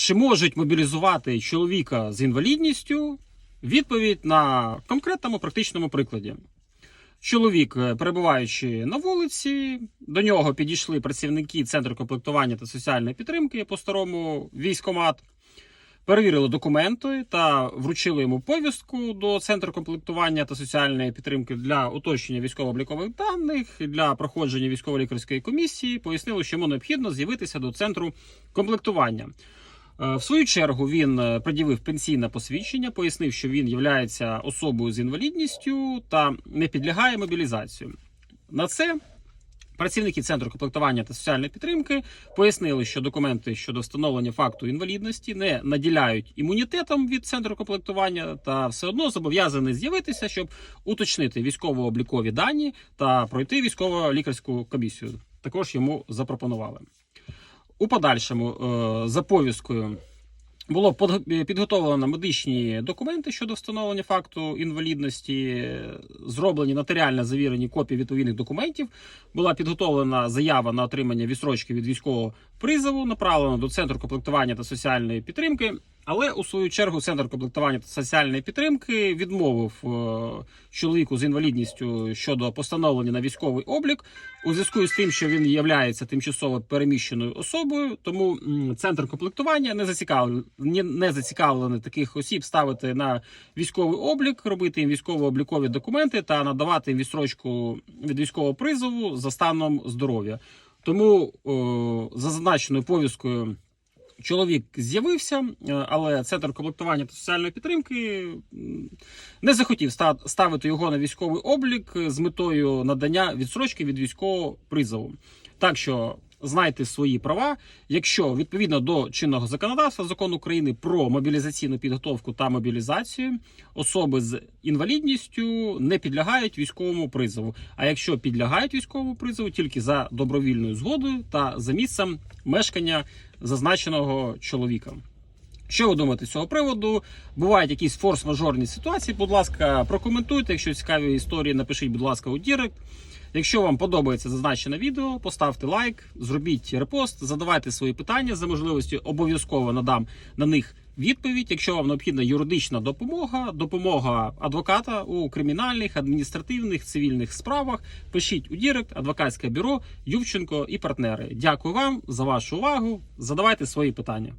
Чи можуть мобілізувати чоловіка з інвалідністю? Відповідь на конкретному практичному прикладі. Чоловік, е, перебуваючи на вулиці, до нього підійшли працівники Центру комплектування та соціальної підтримки по старому військомат, перевірили документи та вручили йому повістку до Центру комплектування та соціальної підтримки для уточнення військово-облікових даних для проходження військово-лікарської комісії. Пояснили, що йому необхідно з'явитися до центру комплектування. Е, В свою чергу він е, пред'явив пенсійне посвідчення, пояснив, що він є особою з інвалідністю та не підлягає мобілізації. На це працівники центру комплектування та соціальної підтримки пояснили, що документи щодо встановлення факту інвалідності не наділяють імунітетом від центру комплектування та все одно зобов'язані з'явитися, щоб уточнити військово-облікові дані та пройти військово-лікарську комісію. Також йому запропонували. У подальшому е, за повісткою було підготовлено медичні документи щодо встановлення факту інвалідності, зроблені нотаріально завірені копії відповідних документів. Була підготовлена заява на отримання відсрочки від військового призову, направлена до центру комплектування та соціальної підтримки. Але у свою чергу центр комплектування та соціальної підтримки відмовив е, чоловіку з інвалідністю щодо постановлення на військовий облік у зв'язку з тим, що він є тимчасово переміщеною особою. Тому центр комплектування не зацікавлений, не зацікавлений таких осіб ставити на військовий облік, робити їм військово-облікові документи та надавати їм відстрочку від військового призову за станом здоров'я. Тому о, за зазначеною повісткою. Чоловік з'явився, е, але центр комплектування та соціальної підтримки не захотів ставити його на військовий облік з метою надання відсрочки від військового призову. Так що знайте свої права. Якщо відповідно до чинного законодавства закону України про мобілізаційну підготовку та мобілізацію, особи з інвалідністю не підлягають військовому призову. А якщо підлягають військовому призову, тільки за добровільною згодою та за місцем мешкання зазначеного чоловіка. Що ви думаєте з цього приводу? Бувають якісь форс-мажорні ситуації. Будь ласка, прокоментуйте. Якщо цікаві історії, напишіть, будь ласка, у Дірект. Якщо вам подобається зазначене відео, поставте лайк, зробіть репост, задавайте свої питання за можливості. Обов'язково надам на них відповідь. Якщо вам необхідна юридична допомога, допомога адвоката у кримінальних, адміністративних, цивільних справах, пишіть у Дірект, адвокатське бюро Ювченко і партнери. Дякую вам за вашу увагу. Задавайте свої питання.